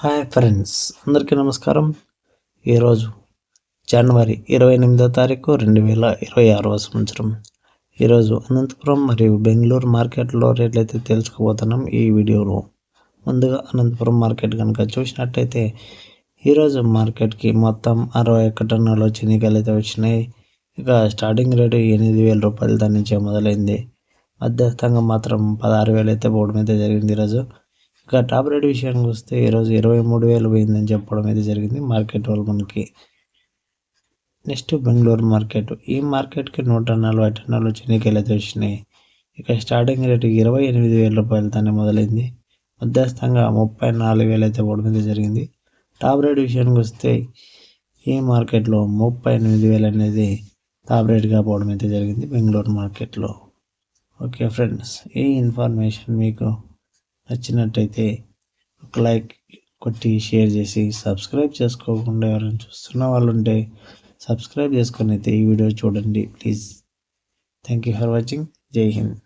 Hi friends అందరికీ నమస్కారం. ఈరోజు జనవరి ఇరవై ఎనిమిదో తారీఖు రెండు వేల ఇరవై ఆరవ సంవత్సరం. ఈరోజు అనంతపురం మరియు బెంగళూరు మార్కెట్లో రేట్లు అయితే తెలుసుకోబోతున్నాం ఈ వీడియోలో. ముందుగా అనంతపురం మార్కెట్ కనుక చూసినట్టయితే ఈరోజు మార్కెట్కి మొత్తం అరవై ఒక్క టన్నులు చెనికాయలు అయితే వచ్చినాయి. ఇక స్టార్టింగ్ రేటు ఎనిమిది వేల రూపాయలు దాని నుంచే మొదలైంది. మధ్యస్థంగా మాత్రం పదహారు వేలు అయితే పోవడం అయితే జరిగింది ఈరోజు. ఇక టాప్ రేట్ విషయానికి వస్తే ఈరోజు ఇరవై మూడు వేలు పోయిందని చెప్పడం అయితే జరిగింది. మార్కెట్ వాళ్ళు మనకి నెక్స్ట్ బెంగళూరు మార్కెట్. ఈ మార్కెట్కి నూట నలభై టన్నులు చెనికాయలు అయితే వచ్చినాయి. ఇక స్టార్టింగ్ రేటు ఇరవై ఎనిమిది వేల రూపాయలతోనే మొదలైంది. మధ్యస్థంగా ముప్పై నాలుగు వేలు అయితే పోవడం అయితే జరిగింది. టాప్ రేట్ విషయానికి వస్తే ఈ మార్కెట్లో ముప్పై ఎనిమిది వేలు అనేది టాప్ రేట్గా పోవడం అయితే జరిగింది బెంగళూరు మార్కెట్లో. ఓకే ఫ్రెండ్స్ ఈ ఇన్ఫర్మేషన్ మీకు నచ్చినట్టయితే ఒక లైక్ కొట్టి షేర్ చేసి సబ్స్క్రైబ్ చేసుకోకుండా ఎవరైనా చూస్తున్న వాళ్ళు ఉంటే సబ్స్క్రైబ్ చేసుకొని అయితే ఈ వీడియో చూడండి please. Thank you for watching జై హింద్